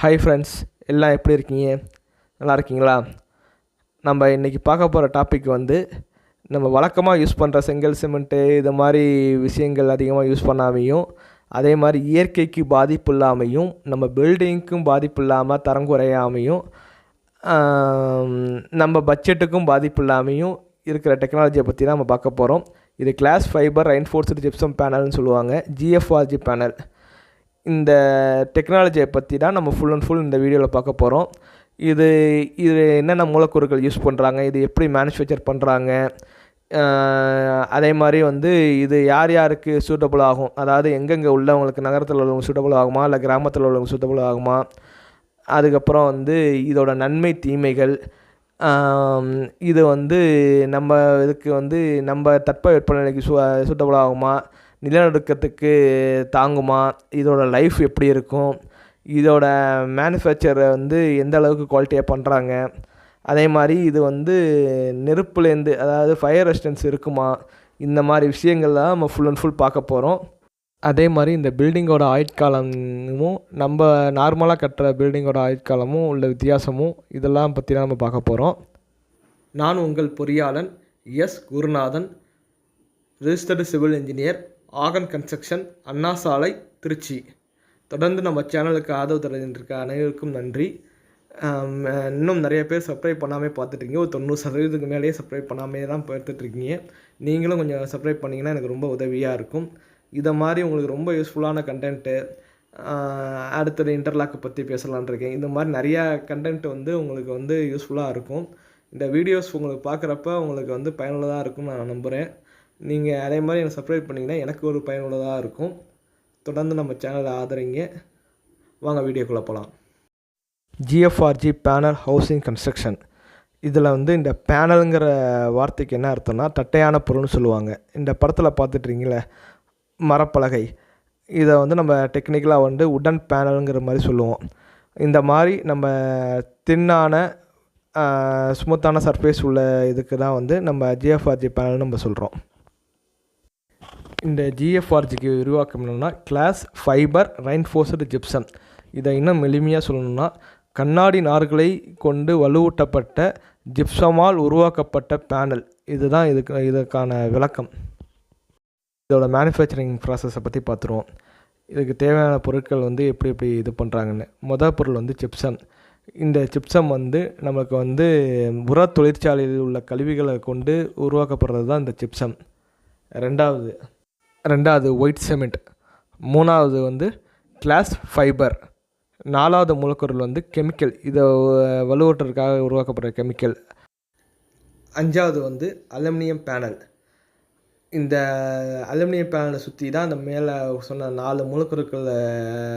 Hi friends எல்லாம் எப்படி இருக்கீங்க? நல்லா இருக்கீங்களா? நம்ம இன்றைக்கி பார்க்க போகிற டாபிக் வந்து நம்ம வழக்கமாக யூஸ் பண்ணுற செங்கல் சிமெண்ட்டு இது மாதிரி விஷயங்கள் அதிகமாக யூஸ் பண்ணாமையும் அதே மாதிரி இயற்கைக்கு பாதிப்பு இல்லாமையும் நம்ம பில்டிங்க்கும் பாதிப்பு இல்லாமல் தரம் குறையாமையும் நம்ம பட்ஜெட்டுக்கும் பாதிப்பு இல்லாமையும் இருக்கிற டெக்னாலஜியை பற்றி தான் நம்ம பார்க்க போகிறோம் இது கிளாஸ் ஃபைபர் ரெயின்ஃபோர்ஸ்டு ஜிப்சம் பேனல்னு சொல்லுவாங்க. ஜிஎஃப்ஆர்ஜி பேனல் இந்த டெக்னாலஜியை பற்றி தான் நம்ம ஃபுல் அண்ட் ஃபுல் இந்த வீடியோவில் பார்க்க போகிறோம் இது இது என்னென்ன மூலக்கூறுகள் யூஸ் பண்ணுறாங்க இது எப்படி மேனுஃபேக்சர் பண்ணுறாங்க அதே மாதிரி வந்து இது யார் யாருக்கு சூட்டபுள் ஆகும்? அதாவது எங்கெங்கே உள்ளவங்களுக்கு நகரத்தில் உள்ளவங்க சூட்டபுள் ஆகுமா இல்லை கிராமத்தில் உள்ளவங்க சூட்டபுள் ஆகுமா? அதுக்கப்புறம் வந்து இதோட நன்மை தீமைகள் இது வந்து நம்ம இதுக்கு வந்து நம்ம தட்ப வெப்பநிலைக்கு சூ சூட்டபுள் ஆகுமா? நிலநடுக்கத்துக்கு தாங்குமா? இதோட லைஃப் எப்படி இருக்கும்? இதோட மேனுஃபேக்சரை வந்து எந்த அளவுக்கு குவாலிட்டியாக பண்ணுறாங்க அதே மாதிரி இது வந்து நெருப்புலேருந்து அதாவது ஃபயர் ரெசிஸ்டன்ஸ் இருக்குமா? இந்த மாதிரி விஷயங்கள்லாம் நம்ம ஃபுல் அண்ட் ஃபுல் பார்க்க போகிறோம் அதே மாதிரி இந்த பில்டிங்கோட ஆயுட்காலமும் நம்ம நார்மலாக கட்டுற பில்டிங்கோட ஆயுட்காலமும் உள்ள வித்தியாசமும் இதெல்லாம் பற்றிலாம் நம்ம பார்க்க போகிறோம் நான் உங்கள் பொறியாளன் S Gurunathan registered civil engineer Aagan construction Anna Salai Trichy. தொடர்ந்து நம்ம சேனலுக்கு ஆதரவு தருகின்ற அனைவருக்கும் நன்றி. இன்னும் நிறைய பேர் சப்ஸ்கிரைப் பண்ணாமல் பார்த்துட்ருக்கீங்க. ஒரு தொண்ணூறு சதவீதத்துக்கு மேலேயே சப்ஸ்கிரைப் பண்ணாமே தான் பார்த்துட்ருக்கீங்க. நீங்களும் கொஞ்சம் சப்ஸ்கிரைப் பண்ணிங்கன்னா எனக்கு ரொம்ப உதவியாக இருக்கும். இதை மாதிரி உங்களுக்கு ரொம்ப யூஸ்ஃபுல்லான கண்டென்ட்டு அடுத்தது இன்டர்லாக்கை பற்றி பேசலான்னு இருக்கேன். இந்த மாதிரி நிறையா கண்டென்ட் வந்து உங்களுக்கு வந்து யூஸ்ஃபுல்லாக இருக்கும். இந்த வீடியோஸ் உங்களுக்கு பார்க்குறப்ப உங்களுக்கு வந்து பயனுள்ளதாக இருக்கும்னு நான் நம்புகிறேன் நீங்கள் அதே மாதிரி எனக்கு சப்ஸ்கிரைப் பண்ணிங்கன்னா எனக்கு ஒரு பயனுள்ளதாக இருக்கும். தொடர்ந்து நம்ம சேனலை ஆதரிங்க. வாங்க வீடியோக்குள்ளே போகலாம் ஜிஎஃப்ஆர்ஜி பேனல் ஹவுசிங் கன்ஸ்ட்ரக்ஷன் இதில் வந்து இந்த பேனலுங்கிற வார்த்தைக்கு என்ன அர்த்தம்னா தட்டையான பொருள்னு சொல்லுவாங்க. இந்த படத்தில் பார்த்துட்ருக்கீங்களே மரப்பலகை. இதை வந்து நம்ம டெக்னிக்கலாக வந்து உடன் பேனலுங்கிற மாதிரி சொல்லுவோம். இந்த மாதிரி நம்ம தின்னான ஸ்மூத்தான சர்ஃபேஸ் உள்ள இதுக்கு தான் வந்து நம்ம ஜிஎஃப்ஆர்ஜி பேனல்னு நம்ம சொல்கிறோம் இந்த ஜிஎஃப்ஆர்ஜிக்கு உருவாக்கம் என்னென்னா கிளாஸ் ஃபைபர் ரைன்ஃபோர்ஸ்டு ஜிப்சம் இதை இன்னும் எளிமையாக சொல்லணும்னா கண்ணாடி நார்களை கொண்டு வலுவூட்டப்பட்ட ஜிப்சமால் உருவாக்கப்பட்ட பேனல் இதுதான் இதுக்கு இதுக்கான விளக்கம். இதோட மேனுஃபேக்சரிங் ப்ராசஸை பற்றி பார்த்துருவோம் இதுக்கு தேவையான பொருட்கள் வந்து எப்படி எப்படி இது பண்ணுறாங்கன்னு மொதல் பொருள் வந்து ஜிப்சம் இந்த ஜிப்சம் வந்து நமக்கு வந்து உர தொழிற்சாலையில் உள்ள கழிவுகளை கொண்டு உருவாக்கப்படுறது தான் இந்த ஜிப்சம் ரெண்டாவது ரெண்டாவது ஒயிட் சிமெண்ட் மூணாவது வந்து கிளாஸ் ஃபைபர் நாலாவது மூலக்கூறுகள் வந்து கெமிக்கல் இதை வலுவூட்டுறதுக்காக உருவாக்கப்படுற கெமிக்கல் அஞ்சாவது வந்து அலுமினியம் பேனல் இந்த அலுமினியம் பேனலை சுற்றி தான் அந்த மேலே சொன்ன நாலு மூலக்கூறுக்களை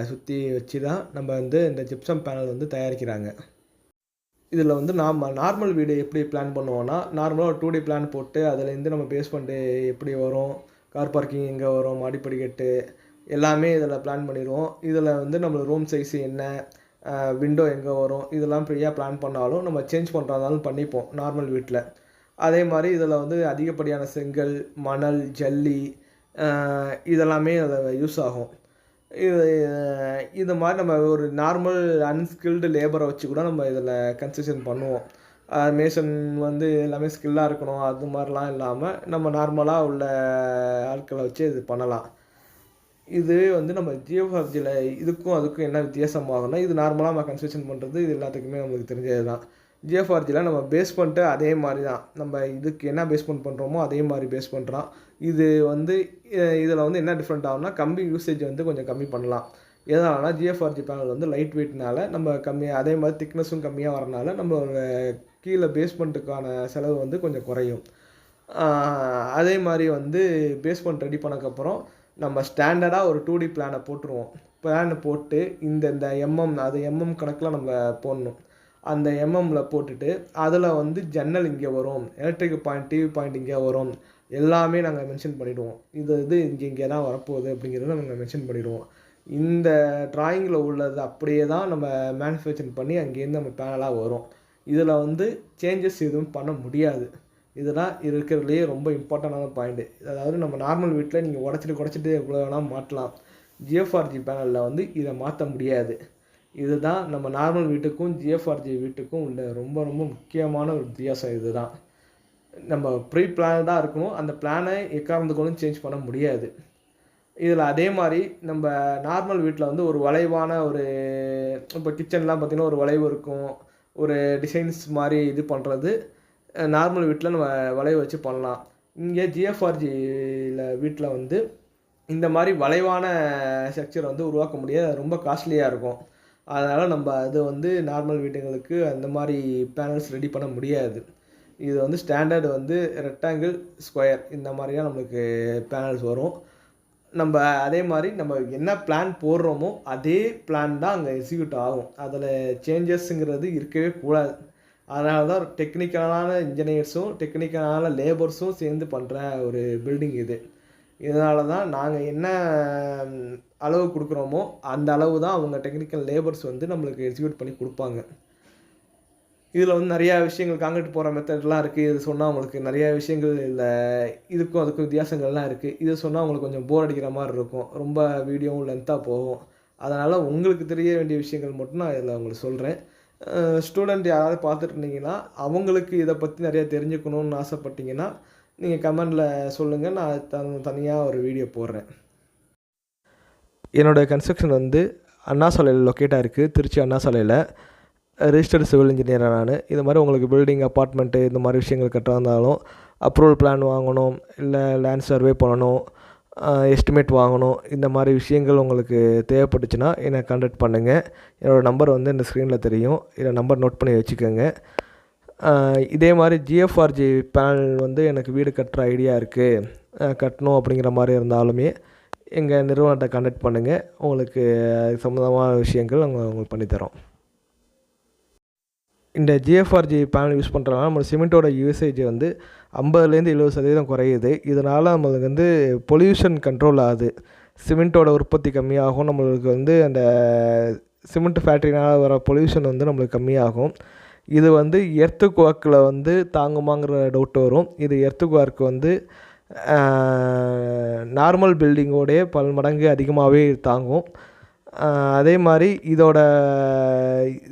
சுற்றி வச்சு தான் நம்ம வந்து இந்த ஜிப்சம் பேனல் வந்து தயாரிக்கிறாங்க. இதில் வந்து நாம் நார்மல் வீடு எப்படி பிளான் பண்ணுவோன்னா நார்மலாக ஒரு டூ டி பிளான் போட்டு அதுலேருந்து நம்ம பேஸ்மெண்ட்டு எப்படி வரும் கார் பார்க்கிங் எங்கே வரும் மாடிப்படிக்கட்டு எல்லாமே இதில் பிளான் பண்ணிடுவோம் இதில் வந்து நம்மளோட ரூம் சைஸ் என்ன விண்டோ எங்கே வரும் இதெல்லாம் ஃப்ரீயாக பிளான் பண்ணாலும் நம்ம சேஞ்ச் பண்ணுறதாலும் பண்ணிப்போம் நார்மல் வீட்டில் அதே மாதிரி இதில் வந்து அதிகப்படியான செங்கல் மணல் ஜல்லி இதெல்லாமே அதில் யூஸ் ஆகும். இது இது மாதிரி நம்ம ஒரு நார்மல் அன்ஸ்கில்டு லேபரை வச்சு கூட நம்ம இதில் கன்ஸ்ட்ரக்ஷன் பண்ணுவோம். மேசன் வந்து எல்லாமே ஸ்கில்லாக இருக்கணும் அது மாதிரிலாம் இல்லாமல் நம்ம நார்மலாக உள்ள ஆட்களை வச்சு இது பண்ணலாம். இது வந்து நம்ம ஜியோஃபார்ஜியில் இதுக்கும் அதுக்கும் என்ன வித்தியாசமாகும்னா இது நார்மலாக நம்ம கன்ஸ்ட்ரக்ஷன் பண்ணுறது இது எல்லாத்துக்குமே நம்மளுக்கு தெரிஞ்சது தான் ஜியோஃபார்ஜியில் நம்ம பேஸ் பண்ணிட்டு அதே மாதிரி தான் நம்ம இதுக்கு என்ன பேஸ்மெண்ட் பண்ணுறோமோ அதே மாதிரி பேஸ் பண்ணுறோம் இது வந்து இதில் வந்து என்ன டிஃப்ரெண்ட் ஆகும்னா கம்பி யூசேஜ் வந்து கொஞ்சம் கம்மி பண்ணலாம். எதனாலனா ஜிஎஃப்ஆர்ஜி பேனல் வந்து லைட் வெயிட்னால நம்ம கம்மியாக அதே மாதிரி திக்னஸும் கம்மியாக வரனால நம்ம கீழே பேஸ்மெண்ட்டுக்கான செலவு வந்து கொஞ்சம் குறையும். அதே மாதிரி வந்து பேஸ்மெண்ட் ரெடி பண்ணக்கப்புறம் நம்ம ஸ்டாண்டர்டாக ஒரு டூ டி பிளானை போட்டுருவோம். பிளான் போட்டு இந்த இந்த எம்எம் அது எம்எம் கணக்கில் நம்ம போடணும். அந்த எம்எம்மில் போட்டுட்டு அதில் வந்து ஜன்னல் இங்கே வரும். எலக்ட்ரிக் பாயிண்ட் டிவி பாயிண்ட் இங்கே வரும். எல்லாமே நாங்கள் மென்ஷன் பண்ணிவிடுவோம் இது இது இங்கே இங்கே தான் வரப்போகுது அப்படிங்கிறத நாங்கள் மென்ஷன் பண்ணிவிடுவோம் இந்த ட்ராயிங்கில் உள்ளது அப்படியே தான் நம்ம மேனுஃபேக்சர் பண்ணி அங்கேருந்து நம்ம பேனலாக வரும். இதில் வந்து சேஞ்சஸ் எதுவும் பண்ண முடியாது. இதெல்லாம் இருக்கிறதுலையே ரொம்ப இம்பார்ட்டண்டான பாயிண்ட்டு அதாவது நம்ம நார்மல் வீட்டில் நீங்கள் உடச்சிட்டு குடச்சிட்டு எவ்வளோ வேணால் மாட்டலாம் ஜிஎஃப்ஆர்ஜி பேனலில் வந்து இதை மாற்ற முடியாது. இதுதான் நம்ம நார்மல் வீட்டுக்கும் ஜிஎஃப்ஆர்ஜி வீட்டுக்கும் உள்ள ரொம்ப ரொம்ப முக்கியமான ஒரு வித்தியாசம் இதுதான். நம்ம ப்ரீ பிளான்டாக இருக்கணும். அந்த பிளானை எக்காரணத்து கொண்டும் சேஞ்ச் பண்ண முடியாது. இதில் அதே மாதிரி நம்ம நார்மல் வீட்டில் வந்து ஒரு வளைவான ஒரு இப்போ கிச்சன்லாம் பார்த்திங்கன்னா ஒரு வளைவு இருக்கும். ஒரு டிசைன்ஸ் மாதிரி இது பண்ணுறது நார்மல் வீட்டில் நம்ம வளைவு வச்சு பண்ணலாம். இங்கே ஜிஎஃப்ஆர்ஜியில் வீட்டில் வந்து இந்த மாதிரி வளைவான ஸ்ட்ரக்சர் வந்து உருவாக்க முடியாது. ரொம்ப காஸ்ட்லியாக இருக்கும். அதனால் நம்ம அது வந்து நார்மல் வீட்டுங்களுக்கு அந்த மாதிரி பேனல்ஸ் ரெடி பண்ண முடியாது. இது வந்து ஸ்டாண்டர்டு வந்து ரெக்டாங்கிள் ஸ்கொயர் இந்த மாதிரியாக நம்மளுக்கு பேனல்ஸ் வரும். நம்ம அதே மாதிரி நம்ம என்ன பிளான் போடுறோமோ அதே பிளான் தான் அங்கே எக்ஸிக்யூட் ஆகும். அதில் சேஞ்சஸ்ங்கிறது இருக்கவே கூடாது. அதனால தான் டெக்னிக்கலான இன்ஜினியர்ஸும் டெக்னிக்கலான லேபர்ஸும் சேர்ந்து பண்ணுற ஒரு பில்டிங் இது. இதனால தான் நாங்கள் என்ன அளவு கொடுக்குறோமோ அந்த அளவு தான் அவங்க டெக்னிக்கல் லேபர்ஸ் வந்து நம்மளுக்கு எக்ஸிக்யூட் பண்ணி கொடுப்பாங்க. இதில் வந்து நிறையா விஷயங்கள் காங்கிரீட் போகிற மெத்தட்லாம் இருக்குது. இது சொன்னால் உங்களுக்கு நிறையா விஷயங்கள் இல்லை. இதுக்கும் அதுக்கும் வித்தியாசங்கள்லாம் இருக்குது. இது சொன்னால் உங்களுக்கு கொஞ்சம் போர் அடிக்கிற மாதிரி இருக்கும். ரொம்ப வீடியோவும் லென்த்தாக போகும். அதனால் உங்களுக்கு தெரிய வேண்டிய விஷயங்கள் மட்டும் நான் இதில் உங்களுக்கு சொல்கிறேன். ஸ்டூடெண்ட் யாராவது பார்த்துட்டு இருந்தீங்கன்னா அவங்களுக்கு இதை பற்றி நிறையா தெரிஞ்சுக்கணுன்னு ஆசைப்பட்டீங்கன்னா நீங்கள் கமெண்டில் சொல்லுங்கள் நான் தன் தனியாக ஒரு வீடியோ போடுறேன். என்னோடய கன்ஸ்ட்ரக்ஷன் வந்து அண்ணா சாலையில் லொக்கேட்டாக இருக்குது. திருச்சி அண்ணா சாலையில். ரிஜிஸ்டர்டு சிவில் இன்ஜினியராக நான். இது மாதிரி உங்களுக்கு பில்டிங் அப்பார்ட்மெண்ட்டு இந்த மாதிரி விஷயங்கள் கட்ட இருந்தாலும் அப்ரூவல் பிளான் வாங்கணும் இல்லை லேண்ட் சர்வே பண்ணணும் எஸ்டிமேட் வாங்கணும் இந்த மாதிரி விஷயங்கள் உங்களுக்கு தேவைப்பட்டுச்சுன்னா என்னை கான்டாக்ட் பண்ணுங்கள் என்னோடய நம்பர் வந்து இந்த ஸ்க்ரீனில் தெரியும். இதை நம்பர் நோட் பண்ணி வச்சுக்கோங்க. இதே மாதிரி ஜிஎஃப்ஆர்ஜி பேனல் வந்து எனக்கு வீடு கட்டுற ஐடியா இருக்குது கட்டணும் அப்படிங்கிற மாதிரி இருந்தாலுமே எங்கள் நிறுவனத்தை கான்டாக்ட் பண்ணுங்கள் உங்களுக்கு சம்மந்தமான விஷயங்கள் நாங்கள் உங்களுக்கு பண்ணித்தரோம். இந்த ஜிஎஃப்ஆர்ஜி பேனல் யூஸ் பண்ணுறதுனால நம்ம சிமெண்ட்டோட யூசேஜ் வந்து ஐம்பதுலேருந்து எழுபது சதவீதம் குறையுது. இதனால் நம்மளுக்கு வந்து பொல்யூஷன் கண்ட்ரோல் ஆகுது. சிமெண்ட்டோட உற்பத்தி கம்மியாகும். நம்மளுக்கு வந்து அந்த சிமெண்ட் ஃபேக்ட்ரினால் வர பொல்யூஷன் வந்து நம்மளுக்கு கம்மியாகும். இது வந்து எர்த்து குவாக்கில் வந்து தாங்குமாங்கிற டவுட் வரும். இது எர்த்துக் ஒர்க் வந்து நார்மல் பில்டிங்கோடைய பல மடங்கு அதிகமாகவே தாங்கும். அதே மாதிரி இதோட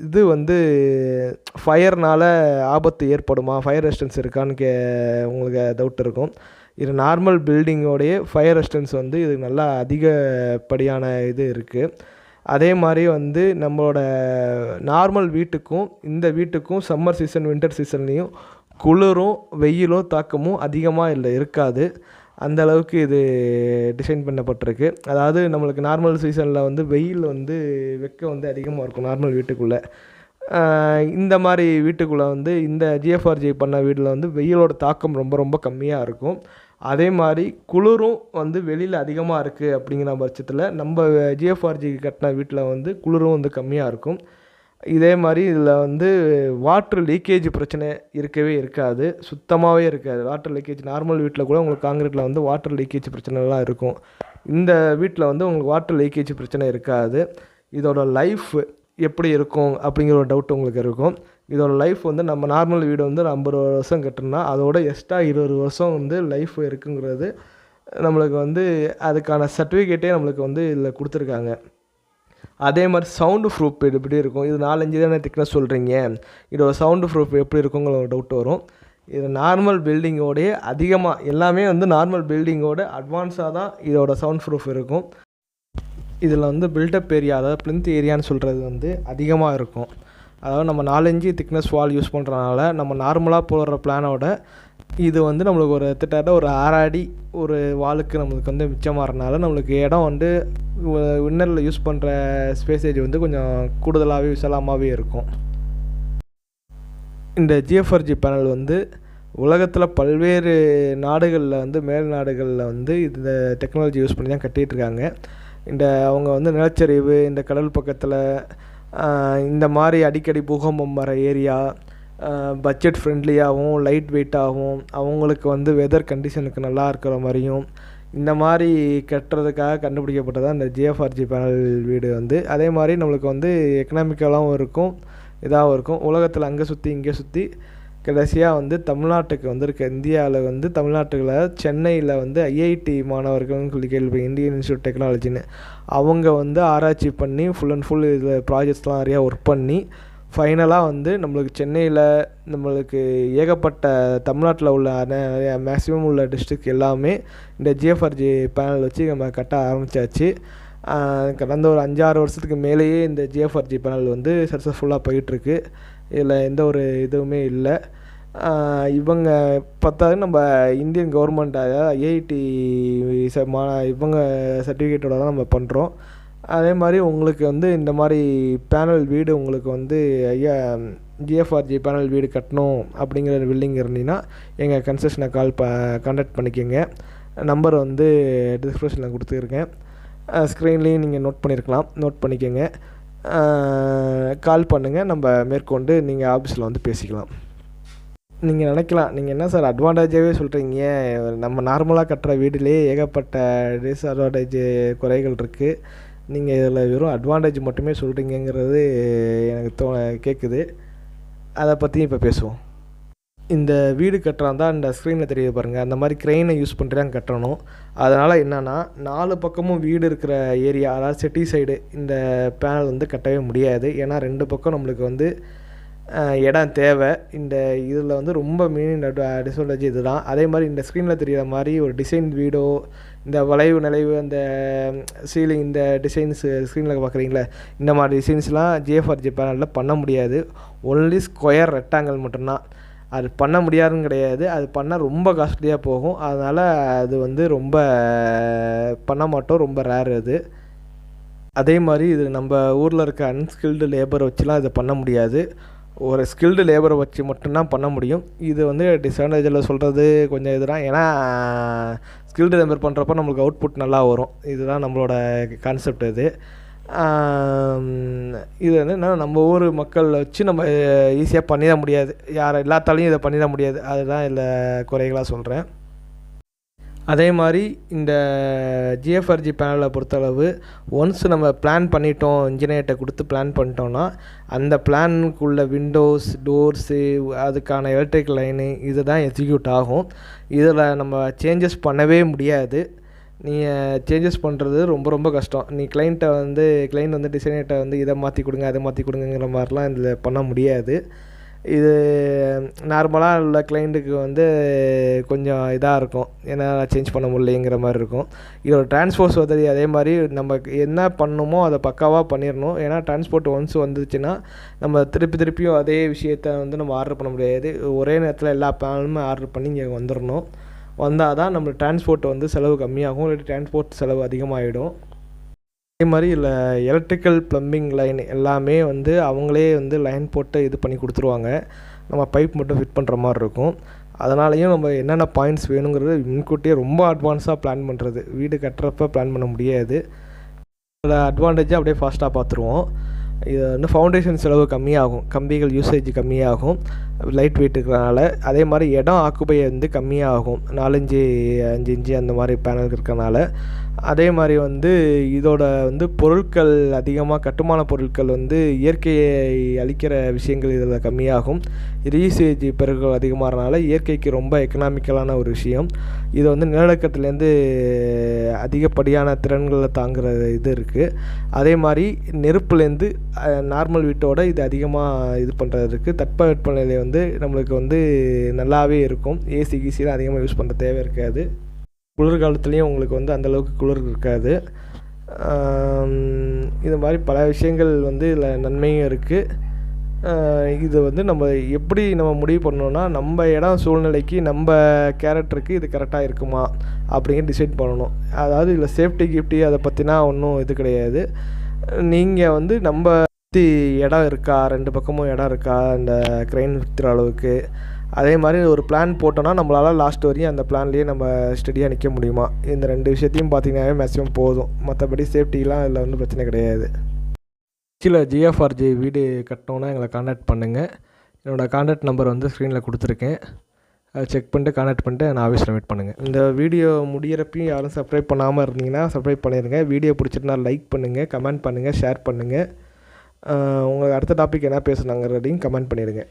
இது வந்து ஃபயர்னால் ஆபத்து ஏற்படுமா? ஃபயர் ரெசிஸ்டன்ஸ் இருக்கான்னு கே உங்களுக்கு டவுட் இருக்கும். இது நார்மல் பில்டிங்கோடைய ஃபயர் ரெசிஸ்டன்ஸ் வந்து இது நல்லா அதிகப்படியான இது இருக்குது அதே மாதிரி வந்து நம்மளோட நார்மல் வீட்டுக்கும் இந்த வீட்டுக்கும் சம்மர் சீசன் வின்டர் சீசன்லேயும் குளிரும் வெயிலும் தாக்கமும் அதிகமாக இல்லை இருக்காது. அந்த அளவுக்கு இது டிசைன் பண்ணப்பட்டிருக்கு. அதாவது நம்மளுக்கு நார்மல் சீசனில் வந்து வெயில் வந்து வெக்க வந்து அதிகமாக இருக்கும் நார்மல் வீட்டுக்குள்ளே. இந்த மாதிரி வீட்டுக்குள்ளே வந்து இந்த ஜிஎஃப்ஆர்ஜி பண்ண வீட்டில் வந்து வெயிலோட தாக்கம் ரொம்ப ரொம்ப கம்மியாக இருக்கும். அதே மாதிரி குளிரும் வந்து வெளியில் அதிகமாக இருக்குது அப்படிங்கிற பட்சத்தில் நம்ம ஜிஎஃப்ஆர்ஜி கட்டின வீட்டில் வந்து குளிரும் வந்து கம்மியாக இருக்கும். இதே மாதிரி இதில் வந்து வாட்ரு லீக்கேஜ் பிரச்சனை இருக்கவே இருக்காது. சுத்தமாகவே இருக்காது. வாட்டர் லீக்கேஜ் நார்மல் வீட்டில் கூட உங்களுக்கு காங்கிரீட்டில் வந்து வாட்டர் லீக்கேஜ் பிரச்சனைலாம் இருக்கும். இந்த வீட்டில் வந்து உங்களுக்கு வாட்டர் லீக்கேஜ் பிரச்சனை இருக்காது. இதோட லைஃப் எப்படி இருக்கும் அப்படிங்கிற ஒரு டவுட் உங்களுக்கு இருக்கும். இதோட லைஃப் வந்து நம்ம நார்மல் வீடு வந்து ஐம்பது வருஷம் கட்டணும்னா அதோட எக்ஸ்ட்ரா இருபது வருஷம் வந்து லைஃப் இருக்குங்கிறது நம்மளுக்கு வந்து அதுக்கான சர்டிஃபிகேட்டே நம்மளுக்கு வந்து இதில் கொடுத்துருக்காங்க. அதே மாதிரி சவுண்டு ப்ரூஃப் இது எப்படி இருக்கும்? இது நாலஞ்சு தானே திக்னஸ் சொல்கிறீங்க இதோட சவுண்டு ப்ரூஃப் எப்படி இருக்குங்கிற ஒரு டவுட் வரும். இது நார்மல் பில்டிங்கோடைய அதிகமாக எல்லாமே வந்து நார்மல் பில்டிங்கோட அட்வான்ஸாக தான் இதோட சவுண்ட் ப்ரூஃப் இருக்கும். இதில் வந்து பில்டப் ஏரியா அதாவது பிளிந்த் ஏரியான்னு சொல்கிறது வந்து அதிகமாக இருக்கும். அதாவது நம்ம நாலஞ்சு திக்னஸ் வால் யூஸ் பண்ணுறதுனால நம்ம நார்மலாக போடுற பிளானோட இது வந்து நம்மளுக்கு ஒரு கிட்டத்தட்ட ஒரு ஆறாடி ஒரு வாலுக்கு நம்மளுக்கு வந்து மிச்சமாகறனால நம்மளுக்கு இடம் வந்து வின்னரில் யூஸ் பண்ணுற ஸ்பேசேஜ் வந்து கொஞ்சம் கூடுதலாகவே விசாலமாகவே இருக்கும். இந்த ஜிஎஃப்ஆர்ஜி பேனல் வந்து உலகத்தில் பல்வேறு நாடுகளில் வந்து மேல் நாடுகளில் வந்து இந்த டெக்னாலஜி யூஸ் பண்ணி தான் கட்டிகிட்டு இருக்காங்க இந்த அவங்க வந்து நிலச்சரிவு இந்த கடல் பக்கத்தில் இந்த மாதிரி அடிக்கடி பூகம்பம் வர ஏரியா பட்ஜெட் ஃப்ரெண்ட்லியாகவும் லைட் வெயிட்டாகவும் அவங்களுக்கு வந்து வெதர் கண்டிஷனுக்கு நல்லா இருக்கிற மாதிரியும் இந்த மாதிரி கட்டுறதுக்காக கண்டுபிடிக்கப்பட்டதாக இந்த ஜிஎஃப்ஆர்ஜி பேனல் வீடு வந்து. அதே மாதிரி நம்மளுக்கு வந்து எக்கனாமிக்கலாகவும் இருக்கும் இதாகவும் இருக்கும். உலகத்தில் அங்கே சுற்றி இங்கே சுற்றி கடைசியாக வந்து தமிழ்நாட்டுக்கு வந்திருக்க இந்தியாவில் வந்து தமிழ்நாட்டுல சென்னையில் வந்து ஐஐடி மாணவர்கள்னு சொல்லி கேள்வி இந்தியன் இன்ஸ்டியூட் டெக்னாலஜின்னு அவங்க வந்து ஆராய்ச்சி பண்ணி ஃபுல் அண்ட் ஃபுல் இதில் ப்ராஜெக்ட்ஸ்லாம் நிறையா ஒர்க் பண்ணி ஃபைனலாக வந்து நம்மளுக்கு சென்னையில் நம்மளுக்கு ஏகப்பட்ட தமிழ்நாட்டில் உள்ள நிறைய மேக்ஸிமம் உள்ள டிஸ்ட்ரிக் எல்லாமே இந்த ஜிஎஃப்ஆர்ஜி பேனல் வச்சு நம்ம கட்ட ஆரம்பித்தாச்சு கடந்த ஒரு அஞ்சாறு வருஷத்துக்கு மேலேயே இந்த ஜிஎஃப்ஆர்ஜி பேனல் வந்து சக்ஸஸ்ஃபுல்லாக போயிட்டுருக்கு. இதில் எந்த ஒரு இதுவுமே இல்லை. இவங்க பத்தாவது நம்ம இந்தியன் கவர்மெண்ட் அதாவது ஐஐடி ச மா இவங்க சர்டிஃபிகேட்டோட தான் நம்ம பண்ணுறோம் அதே மாதிரி உங்களுக்கு வந்து இந்த மாதிரி பேனல் வீடு உங்களுக்கு வந்து ஐயா ஜிஎஃப்ஆர்ஜி பேனல் வீடு கட்டணும் அப்படிங்கிற வில்லிங் இருந்தீங்கன்னா எங்கள் கன்செஷனை கால் ப கான்டாக்ட் பண்ணிக்கோங்க. நம்பர் வந்து டிஸ்கிரிப்ஷனில் கொடுத்துருக்கேன். ஸ்க்ரீன்லேயும் நீங்கள் நோட் பண்ணியிருக்கலாம் நோட் பண்ணிக்கோங்க. கால் பண்ணுங்கள் நம்ம மேற்கொண்டு நீங்கள் ஆஃபீஸில் வந்து பேசிக்கலாம். நீங்கள் நினைக்கலாம். நீங்கள் என்ன சார் அட்வான்டேஜாகவே சொல்கிறீங்க நம்ம நார்மலாக கட்டுற வீடுலேயே ஏகப்பட்ட டிஸ்அட்வான்டேஜ் குறைகள் இருக்குது நீங்கள் இதில் வெறும் அட்வான்டேஜ் மட்டுமே சொல்கிறீங்கங்கிறது எனக்கு தோ கேட்குது அதை பற்றி இப்போ பேசுவோம். இந்த வீடு கட்டுறாந்தா இந்த ஸ்க்ரீனில் தெரியுது பாருங்கள் அந்த மாதிரி க்ரெயினை யூஸ் பண்ணி தான் கட்டணும். அதனால் என்னென்னா நாலு பக்கமும் வீடு இருக்கிற ஏரியா அதாவது சிட்டி சைடு இந்த பேனல் வந்து கட்டவே முடியாது. ஏன்னா ரெண்டு பக்கம் நம்மளுக்கு வந்து இடம் தேவை. இந்த இதில் வந்து ரொம்ப மெயின் டிஸ்அட்வான்டேஜ் இது தான் அதே மாதிரி இந்த ஸ்க்ரீனில் தெரிகிற மாதிரி ஒரு டிசைன் வீடோ இந்த வளைவு நிலைவு அந்த சீலிங் இந்த டிசைன்ஸ் ஸ்க்ரீனில் பார்க்குறீங்களா இந்த மாதிரி டிசைன்ஸ்லாம் ஜிஎஃப்ஆர்ஜி பேனலில் பண்ண முடியாது. ஒன்லி ஸ்கொயர் ரெக்டாங்கல் மட்டும்தான். அது பண்ண முடியாதுன்னு கிடையாது. அது பண்ணால் ரொம்ப காஸ்ட்லியாக போகும். அதனால் அது வந்து ரொம்ப பண்ண மாட்டோம். ரொம்ப ரேர் அது. அதே மாதிரி இது நம்ம ஊரில் இருக்க அன்ஸ்கில்டு லேபரை வச்சுலாம் இதை பண்ண முடியாது. ஒரு ஸ்கில்டு லேபரை வச்சு மட்டும்தான் பண்ண முடியும். இது வந்து டிஸ்அட்வான்டேஜில் சொல்கிறது கொஞ்சம் இதுதான். ஏன்னா ஸ்கில்டு லேபர் பண்ணுறப்ப நம்மளுக்கு அவுட்புட் நல்லா வரும். இதுதான் நம்மளோட கான்செப்ட் இது. இது வந்து என்ன நம்ம ஊர் மக்கள் வச்சு நம்ம ஈஸியாக பண்ணிட முடியாது. யார் எல்லாத்தாலையும் இதை பண்ணிட முடியாது. அதுதான் இதில் குறைகளாக சொல்கிறேன் அதே மாதிரி இந்த ஜிஎஃப்ஆர்ஜி பேனலை பொறுத்தளவு ஒன்ஸ் நம்ம பிளான் பண்ணிட்டோம் இன்ஜினியர்கிட்ட கொடுத்து பிளான் பண்ணிட்டோன்னா அந்த பிளானுக்குள்ள விண்டோஸ் டோர்ஸு அதுக்கான எலக்ட்ரிக் லைனு இது தான் எக்ஸிக்யூட் ஆகும். இதில் நம்ம சேஞ்சஸ் பண்ணவே முடியாது. நீங்கள் சேஞ்சஸ் பண்ணுறது ரொம்ப ரொம்ப கஷ்டம். நீ கிளைண்ட்டை வந்து கிளைண்ட் வந்து டிசைனர்கிட்ட வந்து இதை மாற்றி கொடுங்க அதை மாற்றி கொடுங்கிற மாதிரிலாம் இதில் பண்ண முடியாது. இது நார்மலாக உள்ள கிளைண்ட்டுக்கு வந்து கொஞ்சம் இதாக இருக்கும். ஏன்னா சேஞ்ச் பண்ண முடியலைங்கிற மாதிரி இருக்கும். இதோட டிரான்ஸ்போர்ட் வசதி அதே மாதிரி நம்ம என்ன பண்ணணுமோ அதை பக்காவாக பண்ணிடணும் ஏன்னா டிரான்ஸ்போர்ட் ஒன்ஸ் வந்துச்சுன்னா நம்ம திருப்பி திருப்பியும் அதே விஷயத்த வந்து நம்ம ஆர்டர் பண்ண முடியாது. ஒரே நேரத்தில் எல்லா பேனலுமே ஆர்டர் பண்ணி இங்கே வந்துடணும் வந்தால் தான் நம்ம டிரான்ஸ்போர்ட் வந்து செலவு கம்மியாகும். இல்லாட்டி டிரான்ஸ்போர்ட் செலவு அதிகமாகிடும் அதே மாதிரி இல்லை எலக்ட்ரிக்கல் ப்ளம்பிங் லைன் எல்லாமே வந்து அவங்களே வந்து லைன் போட்டு இது பண்ணி கொடுத்துருவாங்க. நம்ம பைப் மட்டும் ஃபிட் பண்ணுற மாதிரி இருக்கும். அதனாலையும் நம்ம என்னென்ன பாயிண்ட்ஸ் வேணுங்கிறது முன்கூட்டியே ரொம்ப அட்வான்ஸாக பிளான் பண்ணுறது வீடு கட்டுறப்ப பிளான் பண்ண முடியாது. அதில் அட்வான்டேஜாக அப்படியே ஃபாஸ்ட்டாக பார்த்துருவோம் இது வந்து ஃபவுண்டேஷன் செலவு கம்மியாகும். கம்பிகள் யூசேஜ் கம்மியாகும். லைட் வெயிட் இருக்கிறனால. அதே மாதிரி இடம் ஆக்குபை வந்து கம்மியாகும். நாலஞ்சு அஞ்சு இன்ச்சு அந்த மாதிரி பேனல் இருக்கிறனால. அதே மாதிரி வந்து இதோட வந்து பொருட்கள் அதிகமாக கட்டுமான பொருட்கள் வந்து இயற்கையை அழிக்கிற விஷயங்கள் இதில் கம்மியாகும். ரீசேஜ் பெருக்கள் அதிகமாகறனால இயற்கைக்கு ரொம்ப எக்கனாமிக்கலான ஒரு விஷயம். இது வந்து நிலநடுக்கத்துலேருந்து அதிகப்படியான திறன்களை தாங்குகிற இது இருக்குது அதே மாதிரி நெருப்புலேருந்து நார்மல் வீட்டோட இது அதிகமாக இது பண்ணுறதுக்கு தட்பவெப்பநிலை வந்து நம்மளுக்கு வந்து நல்லாவே இருக்கும். ஏசி கீசிலாம் அதிகமாக யூஸ் பண்ணுற தேவை இருக்காது. குளிர்காலத்துலேயும் உங்களுக்கு வந்து அந்தளவுக்கு குளிர் இருக்காது. இது மாதிரி பல விஷயங்கள் வந்து இதில் நன்மையும் இருக்குது இது வந்து நம்ம எப்படி நம்ம முடிவு பண்ணோன்னா நம்ம இடம் சூழ்நிலைக்கு நம்ம கேரக்டருக்கு இது கரெக்டாக இருக்குமா அப்படிங்கிற டிசைட் பண்ணணும். அதாவது இதில் சேஃப்டி கிஃப்டி அதை பற்றினா ஒன்றும் இது கிடையாது. நீங்கள் வந்து நம்ம சுற்றி இடம் இருக்கா ரெண்டு பக்கமும் இடம் இருக்கா இந்த க்ரெயின் விற்கிற அளவுக்கு? அதே மாதிரி ஒரு பிளான் போட்டோன்னா நம்மளால் லாஸ்ட் வரையும் அந்த பிளான்லேயே நம்ம ஸ்டடியாக நிற்க முடியுமா? இந்த ரெண்டு விஷயத்தையும் பார்த்தீங்கன்னாவே மேக்ஸிமம் போதும். மற்றபடி சேஃப்டிலாம் இதில் ஒன்றும் பிரச்சனை கிடையாது. கீழே ஜிஎஃப்ஆர்ஜி வீடு கட்டணுன்னா எங்களை காண்டாக்ட் பண்ணுங்கள் என்னோடய காண்டாக்ட் நம்பர் வந்து ஸ்க்ரீனில் கொடுத்துருக்கேன். அதை செக் பண்ணிட்டு காண்டாக்ட் பண்ணிட்டு நான் ஆஃபீஸில் வெயிட் பண்ணுங்கள் இந்த வீடியோ முடியிறப்பையும் யாரும் சப்ஸ்கிரைப் பண்ணாமல் இருந்தீங்கன்னா சப்ஸ்கிரைப் பண்ணிடுங்க வீடியோ பிடிச்சிட்டுனா லைக் பண்ணுங்கள் கமெண்ட் பண்ணுங்கள் ஷேர் பண்ணுங்கள் உங்களுக்கு அடுத்த டாபிக் என்ன பேசுனாங்கிறதையும் கமெண்ட் பண்ணிடுங்க